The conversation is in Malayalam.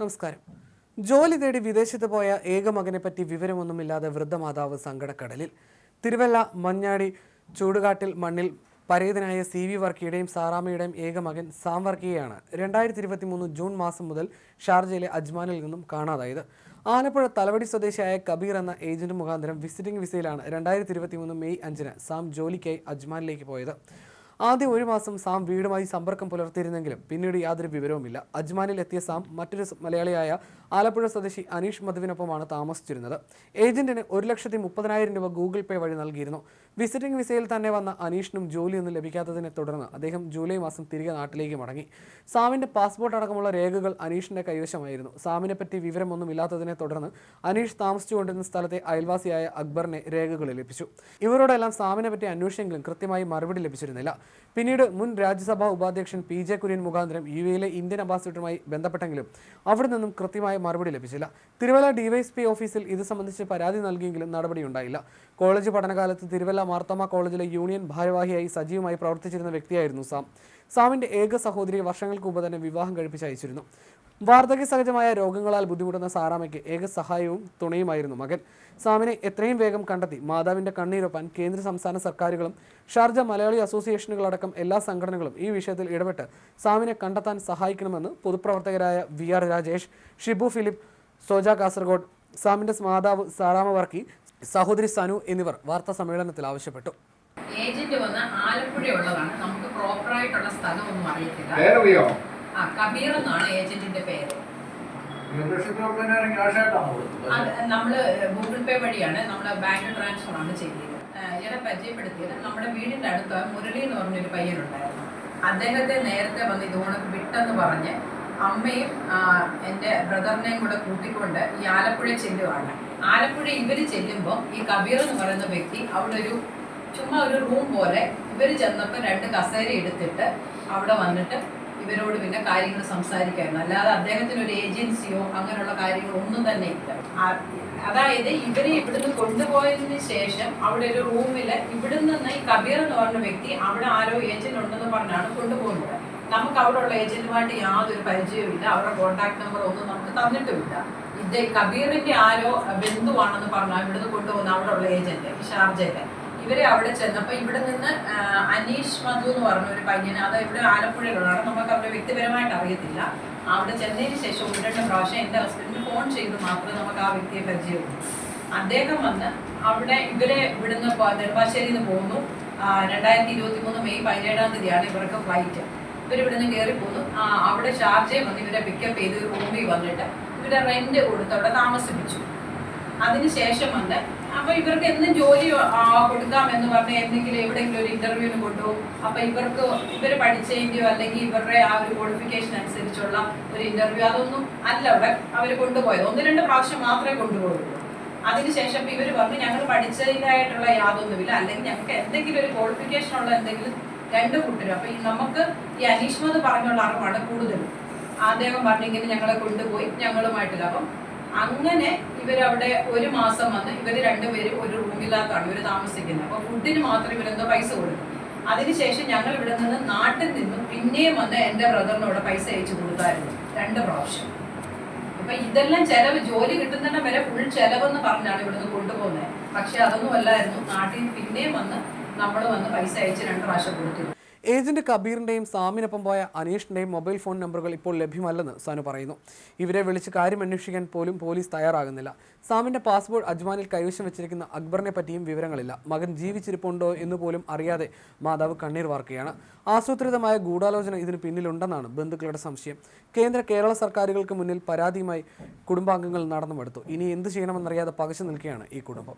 നമസ്കാരം. ജോലി തേടി വിദേശത്ത് പോയ ഏക പറ്റി വിവരമൊന്നുമില്ലാതെ വൃദ്ധമാതാവ് സങ്കടക്കടലിൽ. തിരുവല്ല മഞ്ഞാടി ചൂടുകാട്ടിൽ മണ്ണിൽ പരേതനായ സി വി വർക്കിയുടെയും സാറാമയുടെയും ഏക മകൻ സാം വർക്കിയെയാണ് രണ്ടായിരത്തി ഇരുപത്തി മൂന്ന് ജൂൺ മാസം മുതൽ ഷാർജയിലെ അജ്മാനിൽ നിന്നും കാണാതായത്. ആലപ്പുഴ തലവടി സ്വദേശിയായ കബീർ എന്ന ഏജന്റ് മുഖാന്തരം വിസിറ്റിംഗ് വിസയിലാണ് രണ്ടായിരത്തി ഇരുപത്തി മൂന്ന് മെയ് അഞ്ചിന് സാം ജോലിക്കായി അജ്മാനിലേക്ക് പോയത്. ആദ്യ ഒരു മാസം സാം വീടുമായി സമ്പർക്കം പുലർത്തിയിരുന്നെങ്കിലും പിന്നീട് യാതൊരു വിവരവുമില്ല. അജ്മാനിൽ എത്തിയ സാം മറ്റൊരു മലയാളിയായ ആലപ്പുഴ സ്വദേശി അനീഷ് മധുവിനൊപ്പമാണ് താമസിച്ചിരുന്നത്. ഏജന്റിന് ഒരു ലക്ഷത്തി മുപ്പതിനായിരം രൂപ ഗൂഗിൾ പേ വഴി നൽകിയിരുന്നു. വിസിറ്റിംഗ് വിസയിൽ തന്നെ വന്ന അനീഷിനും ജോലിയൊന്നും ലഭിക്കാത്തതിനെ തുടർന്ന് അദ്ദേഹം ജൂലൈ മാസം തിരികെ നാട്ടിലേക്ക് മടങ്ങി. സാമിന്റെ പാസ്പോർട്ട് അടക്കമുള്ള രേഖകൾ അനീഷിന്റെ കൈവശമായിരുന്നു. സാമിനെ പറ്റി വിവരമൊന്നും ഇല്ലാത്തതിനെ തുടർന്ന് അനീഷ് താമസിച്ചുകൊണ്ടിരുന്ന സ്ഥലത്തെ അയൽവാസിയായ അക്ബറിനെ രേഖകൾ ലഭിച്ചു. ഇവരോടെല്ലാം സാമിനെ പറ്റി അന്വേഷിച്ചെങ്കിലും കൃത്യമായി മറുപടി ലഭിച്ചിരുന്നില്ല. പിന്നീട് മുൻ രാജ്യസഭാ ഉപാധ്യക്ഷൻ പി ജെ കുര്യൻ മുഖാന്തരം യു എയിലെ ഇന്ത്യൻ അംബാസിഡറുമായി ബന്ധപ്പെട്ടെങ്കിലും അവിടെ നിന്നും കൃത്യമായ മറുപടി ലഭിച്ചില്ല. തിരുവല്ല ഡിവൈഎസ്പി ഓഫീസിൽ ഇത് സംബന്ധിച്ച് പരാതി നൽകിയെങ്കിലും നടപടിയുണ്ടായില്ല കോളേജ് പഠനകാലത്ത് തിരുവല്ല മാർത്തമ കോളേജിലെ യൂണിയൻ ഭാരവാഹിയായി സജീവമായി പ്രവർത്തിച്ചിരുന്ന വ്യക്തിയായിരുന്നു സാം. സാമിന്റെ ഏക സഹോദരിയെ വർഷങ്ങൾക്ക് മുമ്പ് തന്നെ വിവാഹം കഴിപ്പിച്ച് അയച്ചിരുന്നു. വാർദ്ധക്യ സഹജമായ രോഗങ്ങളാൽ ബുദ്ധിമുട്ടുന്ന സാറാമയ്ക്ക് ഏക സഹായവും തുണയുമായിരുന്നു മകൻ. സാമിനെ എത്രയും വേഗം കണ്ടെത്തി. മാതാവിന്റെ കണ്ണീരൊപ്പാൻ കേന്ദ്ര സംസ്ഥാന സർക്കാരുകളും ഷാർജ മലയാളി അസോസിയേഷനുകളടക്കം എല്ലാ സംഘടനകളും ഈ വിഷയത്തിൽ ഇടപെട്ട് സാമിനെ കണ്ടെത്താൻ സഹായിക്കണമെന്ന് പൊതുപ്രവർത്തകരായ V R Rajesh Shibu Philip Soja Kasaragod സാമിന്റെ മാതാവ് സാറാമ വർക്കി സഹോദരി സനു എന്നിവർ വാർത്താ സമ്മേളനത്തിൽ ആവശ്യപ്പെട്ടു. ഏജന്റ് വന്ന് ആലപ്പുഴ ഉള്ളതാണ് നമുക്ക് പ്രോപ്പർ ആയിട്ടുള്ള അറിയത്തില്ല. ഒന്നും ആ കബീർ എന്നാണ് ഏജന്റിന്റെ പേര്. നമ്മൾ ഗൂഗിൾ പേ വഴിയാണ് നമ്മൾ ബാങ്ക് ട്രാൻസ്ഫർ ആണ് ചെയ്തത്. ഇയാളെ പരിചയപ്പെടുത്തിയത് നമ്മുടെ വീടിന്റെ അടുത്ത് മുരളി എന്ന് പറഞ്ഞൊരു പയ്യനുണ്ടായിരുന്നു. അദ്ദേഹത്തെ നേരത്തെ വന്ന് ഇതുകൊണ്ട് വിട്ടെന്ന് പറഞ്ഞ് അമ്മയും എന്റെ എന്റെ ബ്രദറിനെയും കൂടെ കൂട്ടിക്കൊണ്ട് ഈ ആലപ്പുഴ ചെല്ലുവാണ്. ആലപ്പുഴ ഇവർ ചെല്ലുമ്പോൾ ഈ കബീർ എന്ന് പറയുന്ന വ്യക്തി അവിടെ ഒരു ചുമ്മാ ഒരു റൂം പോലെ ഇവർ ചെന്നപ്പോൾ രണ്ട് കസേര എടുത്തിട്ട് അവിടെ വന്നിട്ട് ഇവരോട് പിന്നെ കാര്യങ്ങൾ സംസാരിക്കായിരുന്നു. അല്ലാതെ അദ്ദേഹത്തിന് ഒരു ഏജൻസിയോ അങ്ങനെയുള്ള കാര്യങ്ങളോ ഒന്നും തന്നെ ഇല്ല. അതായത് ഇവരെ ഇവിടുന്ന് കൊണ്ടുപോയതിന് ശേഷം അവിടെ ഒരു റൂമിൽ ഇവിടുന്ന് നിന്ന് ഈ കബീർ എന്ന് പറഞ്ഞ വ്യക്തി അവിടെ ആരോ ഏജന്റ് ഉണ്ടെന്ന് പറഞ്ഞാണ് കൊണ്ടുപോകുന്നത്. നമുക്ക് അവിടെ ഉള്ള ഏജന്റുമായിട്ട് യാതൊരു പരിചയവും ഇല്ല. അവരുടെ കോൺടാക്ട് നമ്പർ ഒന്നും നമുക്ക് തന്നിട്ടുമില്ല. ഇത് കബീറിന്റെ ആരോ ബന്ധുവാണെന്ന് പറഞ്ഞാൽ ഇവിടുന്ന് കൊണ്ടുപോകുന്ന അവിടെ ഉള്ള ഏജന്റ് ഷാർജയിലെ ഇവരെ അവിടെ ചെന്നപ്പോൾ ഇവിടെ നിന്ന് അനീഷ് മധു എന്ന് പറഞ്ഞ ഒരു പയ്യന്. അത് ഇവിടെ ആലപ്പുഴയിലുള്ളതാണ് നമുക്ക് അവരുടെ വ്യക്തിപരമായിട്ട് അറിയത്തില്ല. അവിടെ ചെന്നതിന് ശേഷം ഒന്ന് രണ്ട് പ്രാവശ്യം എന്റെ ഹസ്ബൻഡിന് ഫോൺ ചെയ്ത് മാത്രമേ നമുക്ക് ആ വ്യക്തിയെ പരിചയമുള്ളൂ. അദ്ദേഹം വന്ന് അവിടെ ഇവരെ ഇവിടുന്ന് നെടുമ്പാശ്ശേരി നിന്ന് പോകുന്നു രണ്ടായിരത്തി ഇരുപത്തി മൂന്ന് മെയ് പതിനേഴാം തീയതിയാണ് ഇവർക്ക് ഫ്ലൈറ്റ് ഇവർ ഇവിടുന്ന് കയറി പോന്നു. അവിടെ ഷാർജയിൽ വന്ന് ഇവരെ പിക്കപ്പ് ചെയ്ത് റൂമിൽ വന്നിട്ട് ഇവരെ റെന്റ് കൊടുത്ത് അവിടെ താമസിപ്പിച്ചു. അതിനുശേഷം വന്ന് അപ്പൊ ഇവർക്ക് എന്നും ജോലി കൊടുക്കാം എന്ന് പറഞ്ഞ് എന്തെങ്കിലും എവിടെയെങ്കിലും ഒരു ഇന്റർവ്യൂവിന് കൊണ്ടുപോകും അപ്പൊ ഇവർക്ക് ഇവർ പഠിച്ചതിന്റെയോ അല്ലെങ്കിൽ ഇവരുടെ ആ ഒരു ക്വാളിഫിക്കേഷൻ അനുസരിച്ചുള്ള ഒരു ഇന്റർവ്യൂ അതൊന്നും അല്ല അവിടെ അവർ കൊണ്ടുപോയത്. ഒന്ന് രണ്ട് പ്രാവശ്യം മാത്രമേ കൊണ്ടുപോകുള്ളൂ. അതിനുശേഷം ഇവർ പറഞ്ഞു ഞങ്ങൾ പഠിച്ചതിനായിട്ടുള്ള യാതൊന്നുമില്ല. അല്ലെങ്കിൽ ഞങ്ങൾക്ക് എന്തെങ്കിലും ഒരു ക്വാളിഫിക്കേഷൻ ഉള്ള എന്തെങ്കിലും രണ്ട് കൂട്ടരും. അപ്പൊ നമുക്ക് ഈ അനീഷ്മത് പറഞ്ഞുള്ള അറിവാണ് കൂടുതലും. അദ്ദേഹം പറഞ്ഞിങ്ങനെ ഞങ്ങളെ കൊണ്ടുപോയി ഞങ്ങളുമായിട്ടില്ല. അപ്പം അങ്ങനെ ഇവരവിടെ ഒരു മാസം വന്ന് ഇവർ രണ്ടുപേരും ഒരു റൂമിലാത്താണ് ഇവർ താമസിക്കുന്നത്. അപ്പൊ ഫുഡിന് മാത്രം ഇവരെന്തോ പൈസ കൊടുക്കും. അതിനുശേഷം ഞങ്ങൾ ഇവിടെ നിന്ന് നാട്ടിൽ നിന്നും പിന്നെയും വന്ന് എന്റെ ബ്രദറിനോട് പൈസ അയച്ചു കൊടുത്തായിരുന്നു രണ്ട് പ്രാവശ്യം. അപ്പൊ ഇതെല്ലാം ചെലവ് ജോലി കിട്ടുന്നതിന്റെ വരെ ഫുൾ ചെലവെന്ന് പറഞ്ഞാണ് ഇവിടുന്ന് കൊണ്ടുപോകുന്നത്. പക്ഷെ അതൊന്നും അല്ലായിരുന്നു നാട്ടിൽ പിന്നെയും വന്ന് നമ്മൾ വന്ന് പൈസ അയച്ച് രണ്ട് പ്രാവശ്യം കൊടുത്തു ഏജന്റ് കബീറിന്റെയും സാമിനൊപ്പം പോയ അനീഷിന്റെയും മൊബൈൽ ഫോൺ നമ്പറുകൾ ഇപ്പോൾ ലഭ്യമല്ലെന്ന് സാനു പറയുന്നു. ഇവരെ വിളിച്ച് കാര്യം അന്വേഷിക്കാൻ പോലും പോലീസ് തയ്യാറാകുന്നില്ല. സാമിന്റെ പാസ്പോർട്ട് അജ്മാനിൽ കൈവശം വെച്ചിരിക്കുന്ന അക്ബറിനെ പറ്റിയും വിവരങ്ങളില്ല. മകൻ ജീവിച്ചിരിപ്പുണ്ടോ എന്ന് പോലും അറിയാതെ മാതാവ് കണ്ണീർ വാർക്കുകയാണ്. ആസൂത്രിതമായ ഗൂഢാലോചന ഇതിന് പിന്നിലുണ്ടെന്നാണ് ബന്ധുക്കളുടെ സംശയം. കേന്ദ്ര കേരള സർക്കാരുകൾക്ക് മുന്നിൽ പരാതിയുമായി കുടുംബാംഗങ്ങൾ നടന്നുമെടുത്തു. ഇനി എന്ത് ചെയ്യണമെന്നറിയാതെ പകച്ചു നിൽക്കുകയാണ് ഈ കുടുംബം.